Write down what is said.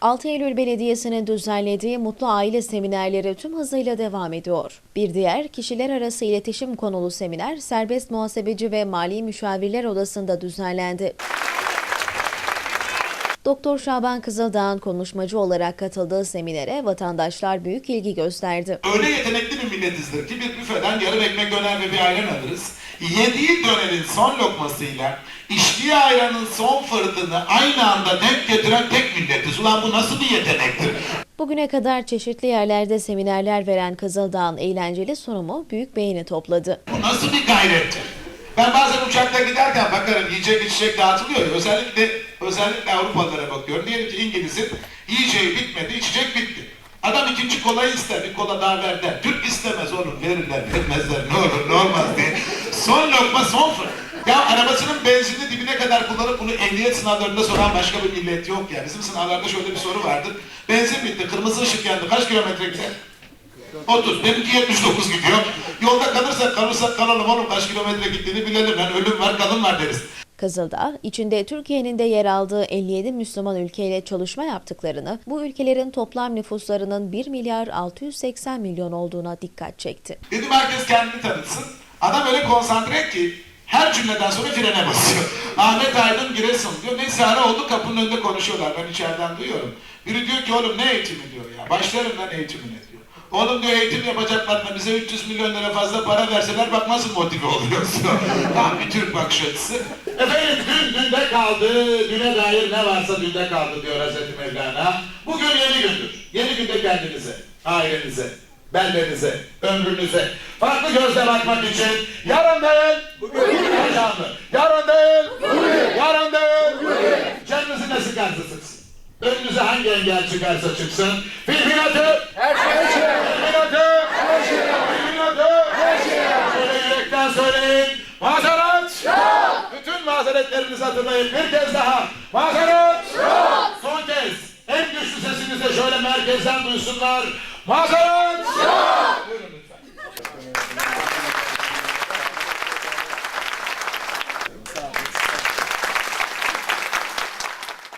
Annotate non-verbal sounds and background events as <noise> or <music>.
6 Eylül Belediyesi'nin düzenlediği Mutlu Aile Seminerleri tüm hızıyla devam ediyor. Bir diğer kişiler arası iletişim konulu seminer Serbest Muhasebeci ve Mali Müşavirler Odası'nda düzenlendi. Doktor Şaban Kızıldağ'ın konuşmacı olarak katıldığı seminere vatandaşlar büyük ilgi gösterdi. Öyle yetenekli bir milletizdir ki bir büfeden yarım ekmek döner ve bir ayran alırız. Yediği dönerin son lokmasıyla içtiği ayranın son fırtını aynı anda denk getiren tek milletiz. Ulan bu nasıl bir yetenektir? Bugüne kadar çeşitli yerlerde seminerler veren Kızıldağ'ın eğlenceli sunumu büyük beğeni topladı. Bu nasıl bir gayrettir? Ben bazen uçakta giderken bakarım yiyecek içecek dağıtılıyor ya. Özellikle, özellikle Avrupalılara bakıyorum. Diyelim ki İngiliz'in yiyeceği bitmedi, içecek bitti. Adam ikinci kolayı ister, bir kola daha ver der. Türk istemez oğlum, verirler, vermezler, ne olur ne olmaz diye. Son lokma son fır. Ya arabasının benzinini dibine kadar kullanıp bunu ehliyet sınavlarında soran başka bir millet yok ya. Bizim sınavlarda şöyle bir soru vardır. Benzin bitti, kırmızı ışık yandı, kaç kilometre gider? 30, benimki 79 gidiyor. Yolda kalırsak kalırsak kalalım oğlum kaç kilometre gittiğini bilelim. Yani ölüm var kalım var deriz. Kızıldağ, içinde Türkiye'nin de yer aldığı 57 Müslüman ülkeyle çalışma yaptıklarını, bu ülkelerin toplam nüfuslarının 1 milyar 680 milyon olduğuna dikkat çekti. Dedim herkes kendini tanıtsın. Adam öyle konsantre ki her cümleden sonra frene basıyor. <laughs> Ahmet Aydın Giresun diyor. Neyse ara oldu kapının önünde konuşuyorlar. Ben içeriden duyuyorum. Biri diyor ki oğlum ne eğitimi diyor ya. Başlarım lan eğitimine diyor. Oğlum diyor eğitim yapacaklarına bize 300 milyon lira fazla para verseler bak nasıl motive oluyorsun. <laughs> Tam bir Türk bakış açısı. Efendim dün dünde kaldı, düne dair ne varsa dünde kaldı diyor Hazreti Mevlana. Bugün yeni gündür. Yeni günde kendinize, ailenize, bellerinize, ömrünüze farklı gözle bakmak için yarın değil, bugün heyecanlı. Yarın değil, bugün. yarın değil, bugün. Canınızı ne sıkarsa sıksın. Önünüze hangi engel çıkarsa çıksın. Filfinatı, her şey için. Filfinatı, her şey. Filfinatı, her şey. Şöyle yürekten söyleyin. Mazeret. Yok. Bütün mazeretlerinizi hatırlayın. Bir kez daha. Mazeret. Yok. Son kez. En güçlü sesinizle şöyle merkezden duysunlar. 마가로 지.